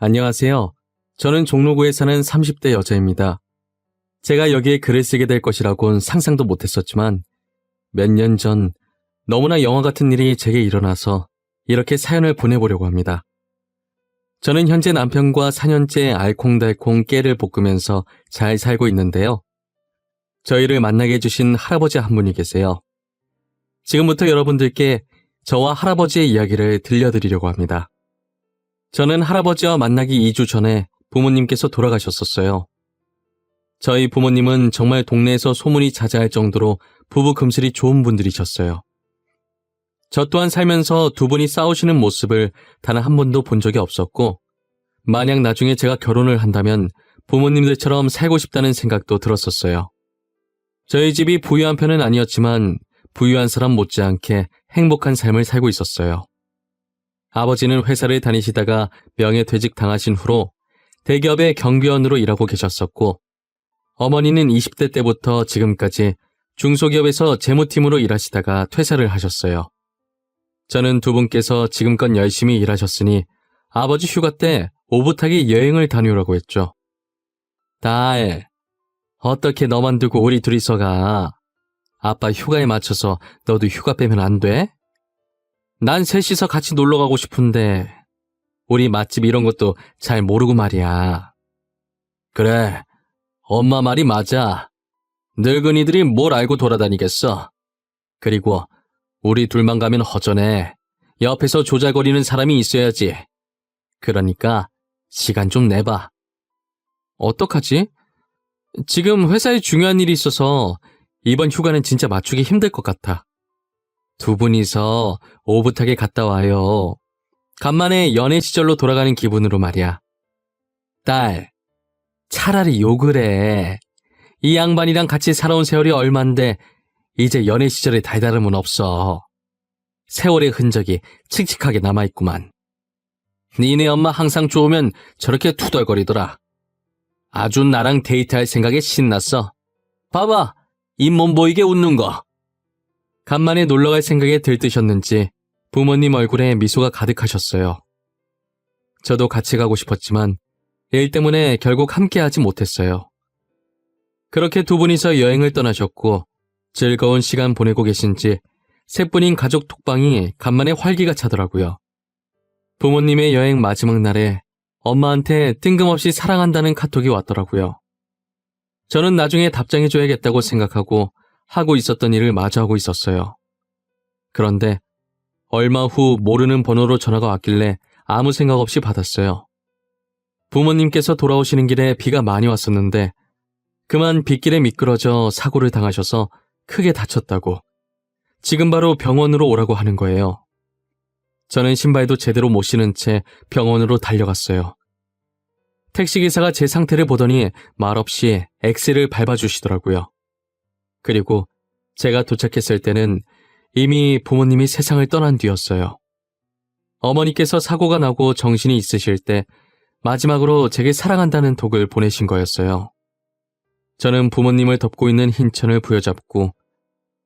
안녕하세요. 저는 종로구에 사는 30대 여자입니다. 제가 여기에 글을 쓰게 될 것이라곤 상상도 못했었지만 몇 년 전 너무나 영화 같은 일이 제게 일어나서 이렇게 사연을 보내보려고 합니다. 저는 현재 남편과 4년째 알콩달콩 깨를 볶으면서 잘 살고 있는데요. 저희를 만나게 해주신 할아버지 한 분이 계세요. 지금부터 여러분들께 저와 할아버지의 이야기를 들려드리려고 합니다. 저는 할아버지와 만나기 2주 전에 부모님께서 돌아가셨었어요. 저희 부모님은 정말 동네에서 소문이 자자할 정도로 부부 금슬이 좋은 분들이셨어요. 저 또한 살면서 두 분이 싸우시는 모습을 단 한 번도 본 적이 없었고, 만약 나중에 제가 결혼을 한다면 부모님들처럼 살고 싶다는 생각도 들었었어요. 저희 집이 부유한 편은 아니었지만 부유한 사람 못지않게 행복한 삶을 살고 있었어요. 아버지는 회사를 다니시다가 명예퇴직 당하신 후로 대기업의 경비원으로 일하고 계셨었고, 어머니는 20대 때부터 지금까지 중소기업에서 재무팀으로 일하시다가 퇴사를 하셨어요. 저는 두 분께서 지금껏 열심히 일하셨으니 아버지 휴가 때 오붓하게 여행을 다녀오라고 했죠. 딸, 어떻게 너만 두고 우리 둘이서 가? 아빠 휴가에 맞춰서 너도 휴가 빼면 안 돼? 난 셋이서 같이 놀러 가고 싶은데 우리 맛집 이런 것도 잘 모르고 말이야. 그래, 엄마 말이 맞아. 늙은이들이 뭘 알고 돌아다니겠어. 그리고 우리 둘만 가면 허전해. 옆에서 조잘거리는 사람이 있어야지. 그러니까 시간 좀 내봐. 어떡하지? 지금 회사에 중요한 일이 있어서 이번 휴가는 진짜 맞추기 힘들 것 같아. 두 분이서 오붓하게 갔다 와요. 간만에 연애 시절로 돌아가는 기분으로 말이야. 딸, 차라리 욕을 해. 이 양반이랑 같이 살아온 세월이 얼만데 이제 연애 시절의 달다름은 없어. 세월의 흔적이 칙칙하게 남아있구만. 니네 엄마 항상 좋으면 저렇게 투덜거리더라. 아주 나랑 데이트할 생각에 신났어. 봐봐, 잇몸 보이게 웃는 거. 간만에 놀러갈 생각에 들뜨셨는지 부모님 얼굴에 미소가 가득하셨어요. 저도 같이 가고 싶었지만 일 때문에 결국 함께하지 못했어요. 그렇게 두 분이서 여행을 떠나셨고 즐거운 시간 보내고 계신지 셋분인 가족 톡방이 간만에 활기가 차더라고요. 부모님의 여행 마지막 날에 엄마한테 뜬금없이 사랑한다는 카톡이 왔더라고요. 저는 나중에 답장해줘야겠다고 생각하고 하고 있었던 일을 마주하고 있었어요. 그런데 얼마 후 모르는 번호로 전화가 왔길래 아무 생각 없이 받았어요. 부모님께서 돌아오시는 길에 비가 많이 왔었는데 그만 빗길에 미끄러져 사고를 당하셔서 크게 다쳤다고 지금 바로 병원으로 오라고 하는 거예요. 저는 신발도 제대로 못 신은 채 병원으로 달려갔어요. 택시기사가 제 상태를 보더니 말없이 엑셀을 밟아주시더라고요. 그리고 제가 도착했을 때는 이미 부모님이 세상을 떠난 뒤였어요. 어머니께서 사고가 나고 정신이 있으실 때 마지막으로 제게 사랑한다는 톡을 보내신 거였어요. 저는 부모님을 덮고 있는 흰천을 부여잡고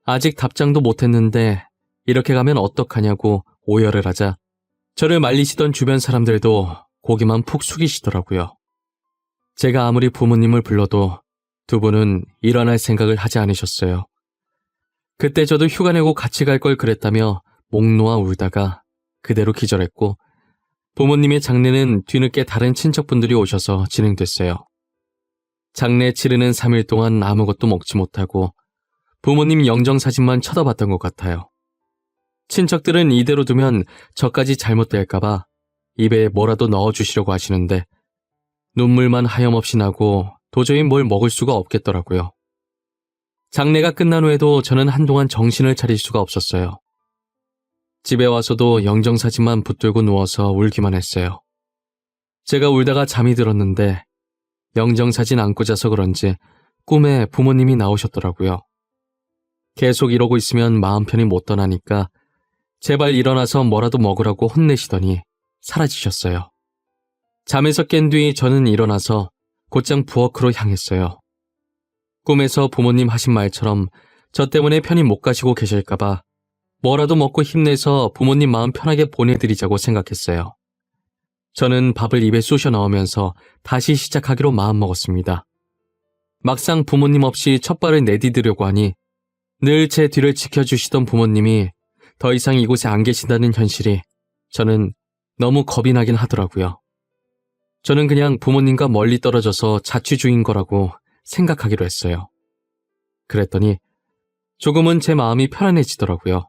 아직 답장도 못했는데 이렇게 가면 어떡하냐고 오열을 하자 저를 말리시던 주변 사람들도 고개만 푹 숙이시더라고요. 제가 아무리 부모님을 불러도 두 분은 일어날 생각을 하지 않으셨어요. 그때 저도 휴가 내고 같이 갈 걸 그랬다며 목 놓아 울다가 그대로 기절했고 부모님의 장례는 뒤늦게 다른 친척분들이 오셔서 진행됐어요. 장례 치르는 3일 동안 아무것도 먹지 못하고 부모님 영정사진만 쳐다봤던 것 같아요. 친척들은 이대로 두면 저까지 잘못될까봐 입에 뭐라도 넣어주시려고 하시는데 눈물만 하염없이 나고 도저히 뭘 먹을 수가 없겠더라고요. 장례가 끝난 후에도 저는 한동안 정신을 차릴 수가 없었어요. 집에 와서도 영정사진만 붙들고 누워서 울기만 했어요. 제가 울다가 잠이 들었는데 영정사진 안고 자서 그런지 꿈에 부모님이 나오셨더라고요. 계속 이러고 있으면 마음 편히 못 떠나니까 제발 일어나서 뭐라도 먹으라고 혼내시더니 사라지셨어요. 잠에서 깬 뒤 저는 일어나서 곧장 부엌으로 향했어요. 꿈에서 부모님 하신 말처럼 저 때문에 편히 못 가시고 계실까봐 뭐라도 먹고 힘내서 부모님 마음 편하게 보내드리자고 생각했어요. 저는 밥을 입에 쑤셔 넣으면서 다시 시작하기로 마음먹었습니다. 막상 부모님 없이 첫 발을 내디디려고 하니 늘 제 뒤를 지켜주시던 부모님이 더 이상 이곳에 안 계신다는 현실이 저는 너무 겁이 나긴 하더라고요. 저는 그냥 부모님과 멀리 떨어져서 자취 중인 거라고 생각하기로 했어요. 그랬더니 조금은 제 마음이 편안해지더라고요.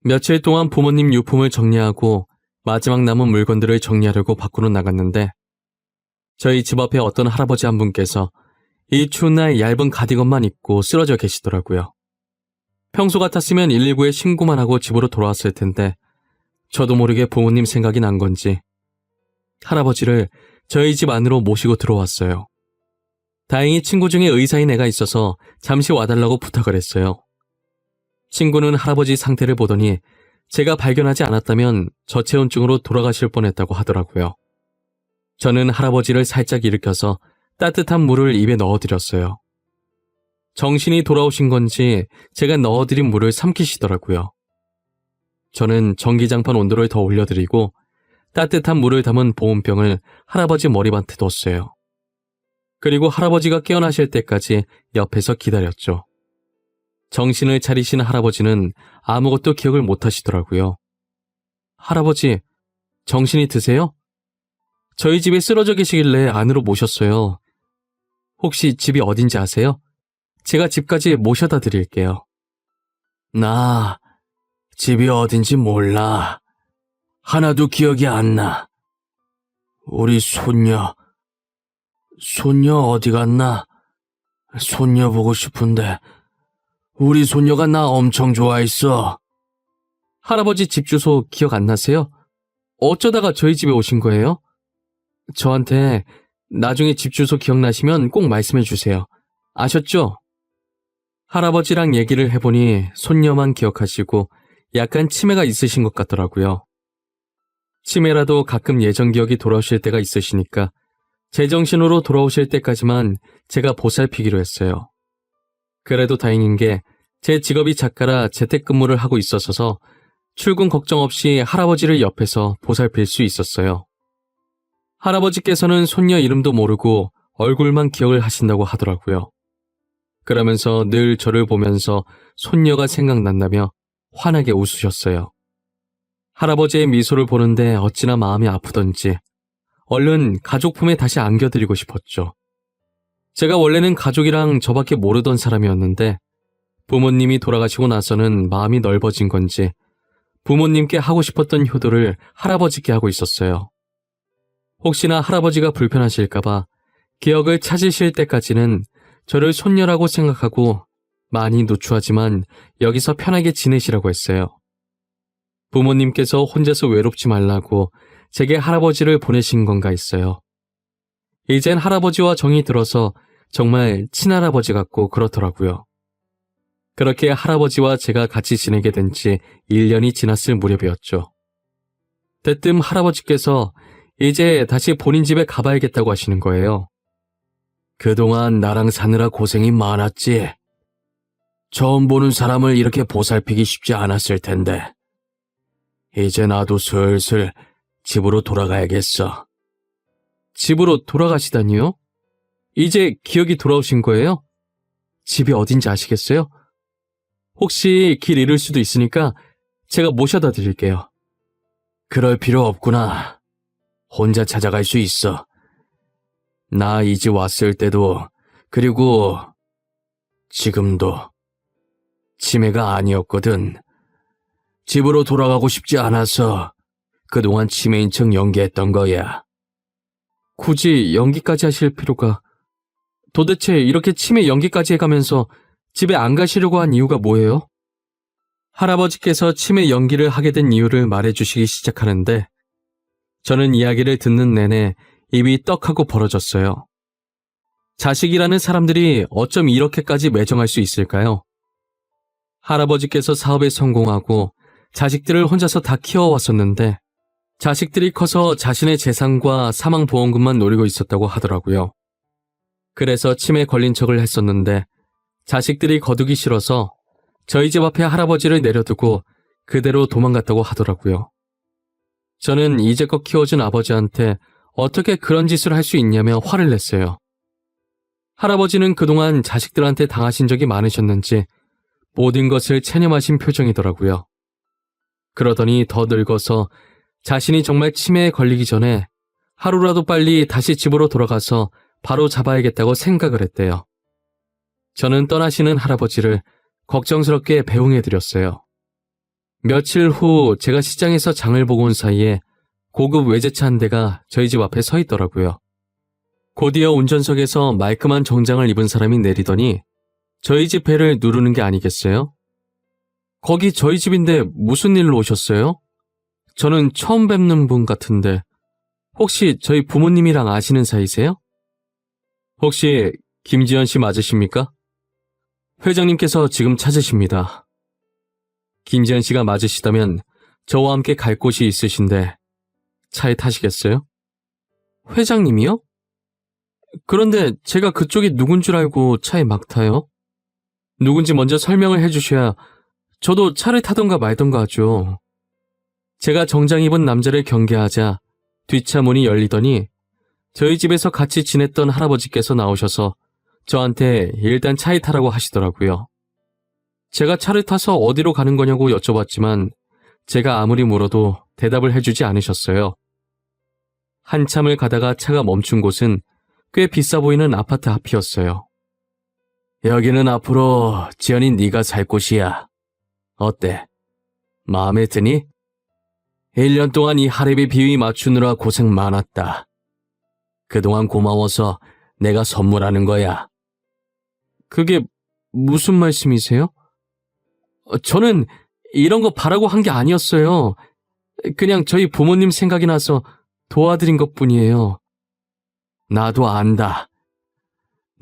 며칠 동안 부모님 유품을 정리하고 마지막 남은 물건들을 정리하려고 밖으로 나갔는데 저희 집 앞에 어떤 할아버지 한 분께서 이 추운 날 얇은 가디건만 입고 쓰러져 계시더라고요. 평소 같았으면 119에 신고만 하고 집으로 돌아왔을 텐데 저도 모르게 부모님 생각이 난 건지 할아버지를 저희 집 안으로 모시고 들어왔어요. 다행히 친구 중에 의사인 애가 있어서 잠시 와달라고 부탁을 했어요. 친구는 할아버지 상태를 보더니 제가 발견하지 않았다면 저체온증으로 돌아가실 뻔했다고 하더라고요. 저는 할아버지를 살짝 일으켜서 따뜻한 물을 입에 넣어드렸어요. 정신이 돌아오신 건지 제가 넣어드린 물을 삼키시더라고요. 저는 전기장판 온도를 더 올려드리고 따뜻한 물을 담은 보온병을 할아버지 머리맡에 뒀어요. 그리고 할아버지가 깨어나실 때까지 옆에서 기다렸죠. 정신을 차리신 할아버지는 아무것도 기억을 못 하시더라고요. 할아버지, 정신이 드세요? 저희 집에 쓰러져 계시길래 안으로 모셨어요. 혹시 집이 어딘지 아세요? 제가 집까지 모셔다 드릴게요. 나 집이 어딘지 몰라. 하나도 기억이 안 나. 우리 손녀, 손녀 어디 갔나? 손녀 보고 싶은데 우리 손녀가 나 엄청 좋아했어. 할아버지 집 주소 기억 안 나세요? 어쩌다가 저희 집에 오신 거예요? 저한테 나중에 집 주소 기억나시면 꼭 말씀해 주세요. 아셨죠? 할아버지랑 얘기를 해보니 손녀만 기억하시고 약간 치매가 있으신 것 같더라고요. 치매라도 가끔 예전 기억이 돌아오실 때가 있으시니까 제정신으로 돌아오실 때까지만 제가 보살피기로 했어요. 그래도 다행인 게 제 직업이 작가라 재택근무를 하고 있었어서 출근 걱정 없이 할아버지를 옆에서 보살필 수 있었어요. 할아버지께서는 손녀 이름도 모르고 얼굴만 기억을 하신다고 하더라고요. 그러면서 늘 저를 보면서 손녀가 생각난다며 환하게 웃으셨어요. 할아버지의 미소를 보는데 어찌나 마음이 아프던지 얼른 가족 품에 다시 안겨드리고 싶었죠. 제가 원래는 가족이랑 저밖에 모르던 사람이었는데 부모님이 돌아가시고 나서는 마음이 넓어진 건지 부모님께 하고 싶었던 효도를 할아버지께 하고 있었어요. 혹시나 할아버지가 불편하실까봐 기억을 찾으실 때까지는 저를 손녀라고 생각하고 많이 누추하지만 여기서 편하게 지내시라고 했어요. 부모님께서 혼자서 외롭지 말라고 제게 할아버지를 보내신 건가 했어요. 이젠 할아버지와 정이 들어서 정말 친할아버지 같고 그렇더라고요. 그렇게 할아버지와 제가 같이 지내게 된 지 1년이 지났을 무렵이었죠. 대뜸 할아버지께서 이제 다시 본인 집에 가봐야겠다고 하시는 거예요. 그동안 나랑 사느라 고생이 많았지. 처음 보는 사람을 이렇게 보살피기 쉽지 않았을 텐데. 이제 나도 슬슬 집으로 돌아가야겠어. 집으로 돌아가시다니요? 이제 기억이 돌아오신 거예요? 집이 어딘지 아시겠어요? 혹시 길 잃을 수도 있으니까 제가 모셔다 드릴게요. 그럴 필요 없구나. 혼자 찾아갈 수 있어. 나 이 집 왔을 때도, 그리고 지금도 치매가 아니었거든. 집으로 돌아가고 싶지 않아서 그동안 치매인 척 연기했던 거야. 굳이 연기까지 하실 필요가... 도대체 이렇게 치매 연기까지 해가면서 집에 안 가시려고 한 이유가 뭐예요? 할아버지께서 치매 연기를 하게 된 이유를 말해주시기 시작하는데 저는 이야기를 듣는 내내 입이 떡하고 벌어졌어요. 자식이라는 사람들이 어쩜 이렇게까지 매정할 수 있을까요? 할아버지께서 사업에 성공하고 자식들을 혼자서 다 키워왔었는데 자식들이 커서 자신의 재산과 사망보험금만 노리고 있었다고 하더라고요. 그래서 치매 걸린 척을 했었는데 자식들이 거두기 싫어서 저희 집 앞에 할아버지를 내려두고 그대로 도망갔다고 하더라고요. 저는 이제껏 키워준 아버지한테 어떻게 그런 짓을 할 수 있냐며 화를 냈어요. 할아버지는 그동안 자식들한테 당하신 적이 많으셨는지 모든 것을 체념하신 표정이더라고요. 그러더니 더 늙어서 자신이 정말 치매에 걸리기 전에 하루라도 빨리 다시 집으로 돌아가서 바로 잡아야겠다고 생각을 했대요. 저는 떠나시는 할아버지를 걱정스럽게 배웅해드렸어요. 며칠 후 제가 시장에서 장을 보고 온 사이에 고급 외제차 한 대가 저희 집 앞에 서 있더라고요. 곧이어 운전석에서 말끔한 정장을 입은 사람이 내리더니 저희 집 배를 누르는 게 아니겠어요? 거기 저희 집인데 무슨 일로 오셨어요? 저는 처음 뵙는 분 같은데 혹시 저희 부모님이랑 아시는 사이세요? 혹시 김지현 씨 맞으십니까? 회장님께서 지금 찾으십니다. 김지현 씨가 맞으시다면 저와 함께 갈 곳이 있으신데 차에 타시겠어요? 회장님이요? 그런데 제가 그쪽이 누군 줄 알고 차에 막 타요? 누군지 먼저 설명을 해주셔야 저도 차를 타던가 말던가 하죠. 제가 정장 입은 남자를 경계하자 뒷차 문이 열리더니 저희 집에서 같이 지냈던 할아버지께서 나오셔서 저한테 일단 차에 타라고 하시더라고요. 제가 차를 타서 어디로 가는 거냐고 여쭤봤지만 제가 아무리 물어도 대답을 해주지 않으셨어요. 한참을 가다가 차가 멈춘 곳은 꽤 비싸 보이는 아파트 앞이었어요. 여기는 앞으로 지연이 네가 살 곳이야. 어때? 마음에 드니? 1년 동안 이 하랩의 비위 맞추느라 고생 많았다. 그동안 고마워서 내가 선물하는 거야. 그게 무슨 말씀이세요? 어, 저는 이런 거 바라고 한 게 아니었어요. 그냥 저희 부모님 생각이 나서 도와드린 것 뿐이에요. 나도 안다.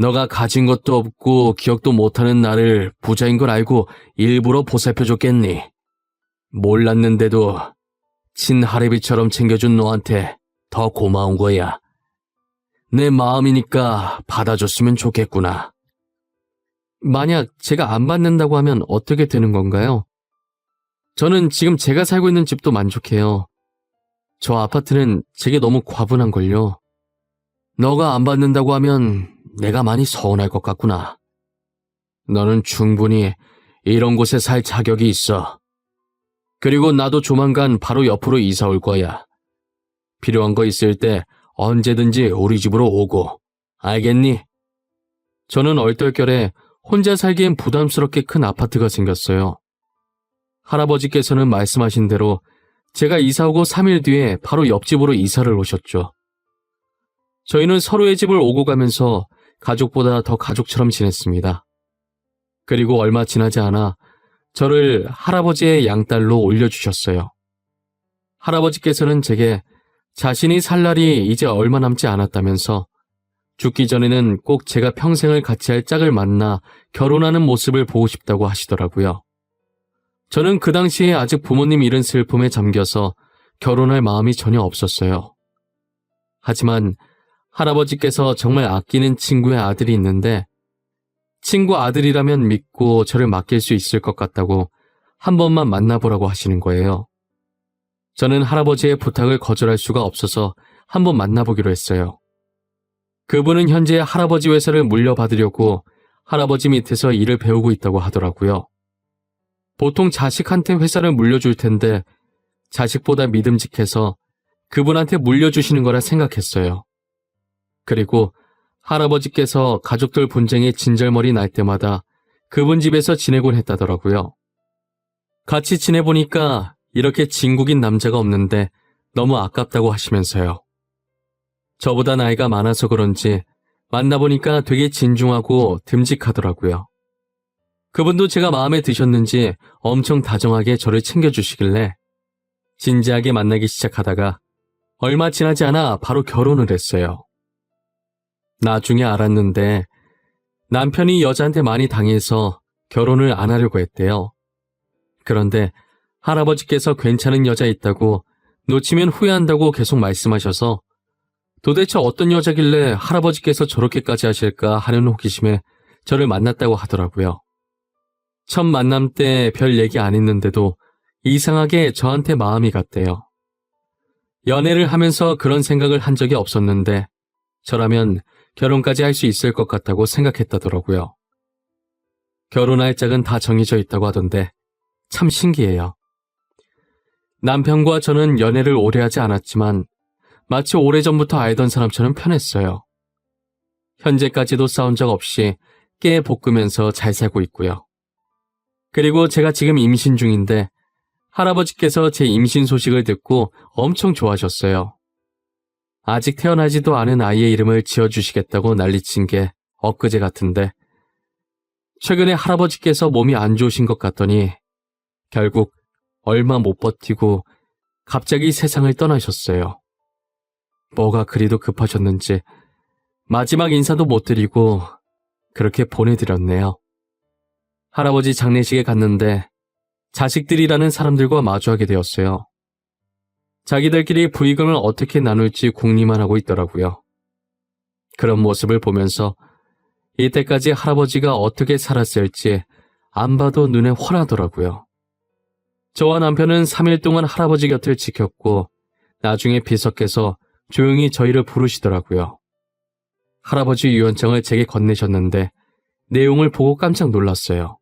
너가 가진 것도 없고 기억도 못하는 나를 부자인 걸 알고 일부러 보살펴줬겠니? 몰랐는데도 친하레비처럼 챙겨준 너한테 더 고마운 거야. 내 마음이니까 받아줬으면 좋겠구나. 만약 제가 안 받는다고 하면 어떻게 되는 건가요? 저는 지금 제가 살고 있는 집도 만족해요. 저 아파트는 제게 너무 과분한걸요. 너가 안 받는다고 하면 내가 많이 서운할 것 같구나. 너는 충분히 이런 곳에 살 자격이 있어. 그리고 나도 조만간 바로 옆으로 이사 올 거야. 필요한 거 있을 때 언제든지 우리 집으로 오고, 알겠니? 저는 얼떨결에 혼자 살기엔 부담스럽게 큰 아파트가 생겼어요. 할아버지께서는 말씀하신 대로 제가 이사 오고 3일 뒤에 바로 옆집으로 이사를 오셨죠. 저희는 서로의 집을 오고 가면서 가족보다 더 가족처럼 지냈습니다. 그리고 얼마 지나지 않아 저를 할아버지의 양딸로 올려주셨어요. 할아버지께서는 제게 자신이 살 날이 이제 얼마 남지 않았다면서 죽기 전에는 꼭 제가 평생을 같이 할 짝을 만나 결혼하는 모습을 보고 싶다고 하시더라고요. 저는 그 당시에 아직 부모님 잃은 슬픔에 잠겨서 결혼할 마음이 전혀 없었어요. 하지만 할아버지께서 정말 아끼는 친구의 아들이 있는데 친구 아들이라면 믿고 저를 맡길 수 있을 것 같다고 한 번만 만나보라고 하시는 거예요. 저는 할아버지의 부탁을 거절할 수가 없어서 한 번 만나보기로 했어요. 그분은 현재 할아버지 회사를 물려받으려고 할아버지 밑에서 일을 배우고 있다고 하더라고요. 보통 자식한테 회사를 물려줄 텐데 자식보다 믿음직해서 그분한테 물려주시는 거라 생각했어요. 그리고 할아버지께서 가족들 분쟁에 진절머리 날 때마다 그분 집에서 지내곤 했다더라고요. 같이 지내보니까 이렇게 진국인 남자가 없는데 너무 아깝다고 하시면서요. 저보다 나이가 많아서 그런지 만나보니까 되게 진중하고 듬직하더라고요. 그분도 제가 마음에 드셨는지 엄청 다정하게 저를 챙겨주시길래 진지하게 만나기 시작하다가 얼마 지나지 않아 바로 결혼을 했어요. 나중에 알았는데 남편이 여자한테 많이 당해서 결혼을 안 하려고 했대요. 그런데 할아버지께서 괜찮은 여자 있다고 놓치면 후회한다고 계속 말씀하셔서 도대체 어떤 여자길래 할아버지께서 저렇게까지 하실까 하는 호기심에 저를 만났다고 하더라고요. 첫 만남 때 별 얘기 안 했는데도 이상하게 저한테 마음이 갔대요. 연애를 하면서 그런 생각을 한 적이 없었는데 저라면 결혼까지 할 수 있을 것 같다고 생각했다더라고요. 결혼할 짝은 다 정해져 있다고 하던데 참 신기해요. 남편과 저는 연애를 오래 하지 않았지만 마치 오래전부터 알던 사람처럼 편했어요. 현재까지도 싸운 적 없이 깨 볶으면서 잘 살고 있고요. 그리고 제가 지금 임신 중인데 할아버지께서 제 임신 소식을 듣고 엄청 좋아하셨어요. 아직 태어나지도 않은 아이의 이름을 지어주시겠다고 난리친 게 엊그제 같은데 최근에 할아버지께서 몸이 안 좋으신 것 같더니 결국 얼마 못 버티고 갑자기 세상을 떠나셨어요. 뭐가 그리도 급하셨는지 마지막 인사도 못 드리고 그렇게 보내드렸네요. 할아버지 장례식에 갔는데 자식들이라는 사람들과 마주하게 되었어요. 자기들끼리 부의금을 어떻게 나눌지 궁리만 하고 있더라고요. 그런 모습을 보면서 이때까지 할아버지가 어떻게 살았을지 안 봐도 눈에 환하더라고요. 저와 남편은 3일 동안 할아버지 곁을 지켰고 나중에 비석께서 조용히 저희를 부르시더라고요. 할아버지 유언장을 제게 건네셨는데 내용을 보고 깜짝 놀랐어요.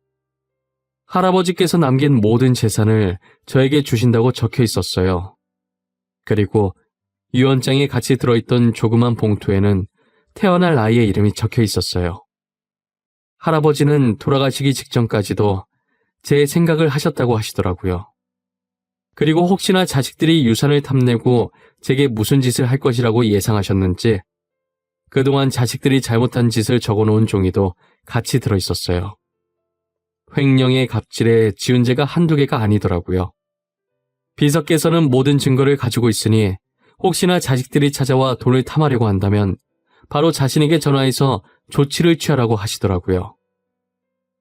할아버지께서 남긴 모든 재산을 저에게 주신다고 적혀 있었어요. 그리고 유언장에 같이 들어있던 조그만 봉투에는 태어날 아이의 이름이 적혀 있었어요. 할아버지는 돌아가시기 직전까지도 제 생각을 하셨다고 하시더라고요. 그리고 혹시나 자식들이 유산을 탐내고 제게 무슨 짓을 할 것이라고 예상하셨는지 그동안 자식들이 잘못한 짓을 적어놓은 종이도 같이 들어있었어요. 횡령의 갑질에 지은 죄가 한두 개가 아니더라고요. 비석께서는 모든 증거를 가지고 있으니 혹시나 자식들이 찾아와 돈을 탐하려고 한다면 바로 자신에게 전화해서 조치를 취하라고 하시더라고요.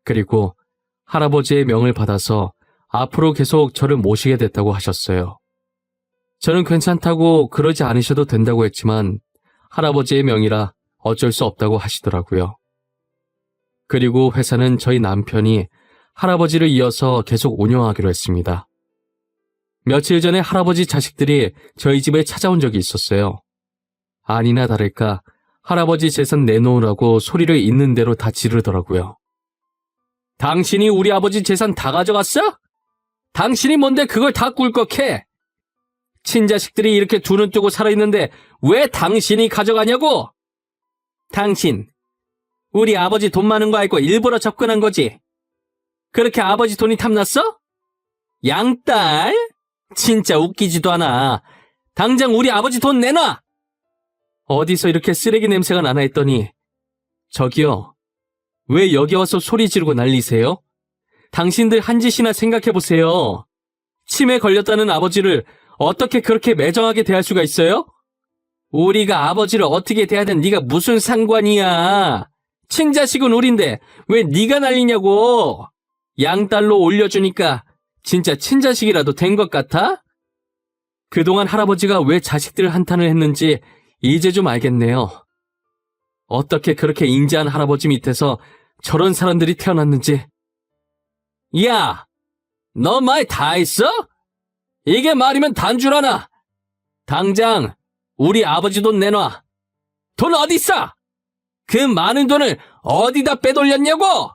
그리고 할아버지의 명을 받아서 앞으로 계속 저를 모시게 됐다고 하셨어요. 저는 괜찮다고 그러지 않으셔도 된다고 했지만 할아버지의 명이라 어쩔 수 없다고 하시더라고요. 그리고 회사는 저희 남편이 할아버지를 이어서 계속 운영하기로 했습니다. 며칠 전에 할아버지 자식들이 저희 집에 찾아온 적이 있었어요. 아니나 다를까 할아버지 재산 내놓으라고 소리를 있는 대로 다 지르더라고요. 당신이 우리 아버지 재산 다 가져갔어? 당신이 뭔데 그걸 다 꿀꺽해? 친자식들이 이렇게 두 눈 뜨고 살아있는데 왜 당신이 가져가냐고? 당신, 우리 아버지 돈 많은 거 알고 일부러 접근한 거지? 그렇게 아버지 돈이 탐났어? 양딸? 진짜 웃기지도 않아. 당장 우리 아버지 돈 내놔! 어디서 이렇게 쓰레기 냄새가 나나 했더니, 저기요. 왜 여기 와서 소리 지르고 난리세요? 당신들 한 짓이나 생각해보세요. 치매 걸렸다는 아버지를 어떻게 그렇게 매정하게 대할 수가 있어요? 우리가 아버지를 어떻게 대하든 네가 무슨 상관이야. 친자식은 우린데 왜 네가 난리냐고. 양딸로 올려주니까 진짜 친자식이라도 된 것 같아? 그동안 할아버지가 왜 자식들 한탄을 했는지 이제 좀 알겠네요. 어떻게 그렇게 인자한 할아버지 밑에서 저런 사람들이 태어났는지. 야! 너 말 다 했어? 이게 말이면 단줄 하나. 당장 우리 아버지 돈 내놔. 돈 어딨어? 그 많은 돈을 어디다 빼돌렸냐고?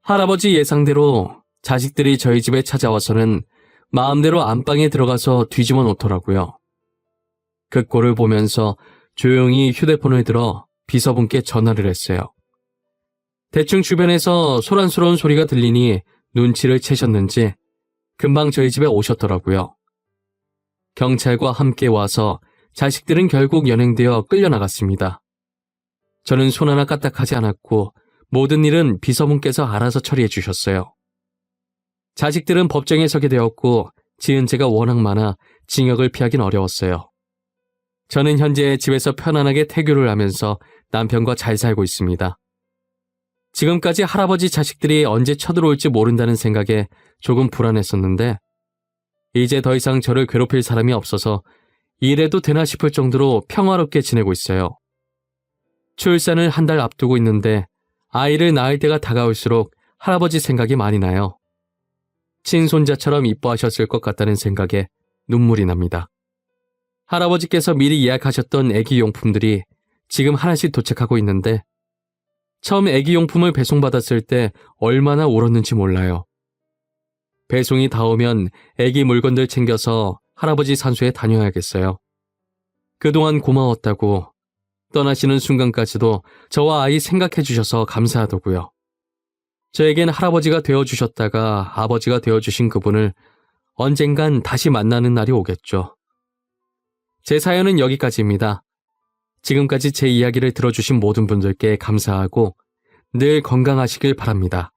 할아버지 예상대로 자식들이 저희 집에 찾아와서는 마음대로 안방에 들어가서 뒤집어 놓더라고요. 그 꼴을 보면서 조용히 휴대폰을 들어 비서분께 전화를 했어요. 대충 주변에서 소란스러운 소리가 들리니 눈치를 채셨는지 금방 저희 집에 오셨더라고요. 경찰과 함께 와서 자식들은 결국 연행되어 끌려나갔습니다. 저는 손 하나 까딱하지 않았고 모든 일은 비서분께서 알아서 처리해 주셨어요. 자식들은 법정에 서게 되었고 지은 죄가 워낙 많아 징역을 피하긴 어려웠어요. 저는 현재 집에서 편안하게 태교를 하면서 남편과 잘 살고 있습니다. 지금까지 할아버지 자식들이 언제 쳐들어올지 모른다는 생각에 조금 불안했었는데 이제 더 이상 저를 괴롭힐 사람이 없어서 이래도 되나 싶을 정도로 평화롭게 지내고 있어요. 출산을 한 달 앞두고 있는데 아이를 낳을 때가 다가올수록 할아버지 생각이 많이 나요. 친손자처럼 이뻐하셨을 것 같다는 생각에 눈물이 납니다. 할아버지께서 미리 예약하셨던 애기 용품들이 지금 하나씩 도착하고 있는데 처음 애기 용품을 배송받았을 때 얼마나 울었는지 몰라요. 배송이 다 오면 애기 물건들 챙겨서 할아버지 산소에 다녀야겠어요. 그동안 고마웠다고 떠나시는 순간까지도 저와 아이 생각해 주셔서 감사하더고요. 저에겐 할아버지가 되어 주셨다가 아버지가 되어 주신 그분을 언젠간 다시 만나는 날이 오겠죠. 제 사연은 여기까지입니다. 지금까지 제 이야기를 들어주신 모든 분들께 감사하고 늘 건강하시길 바랍니다.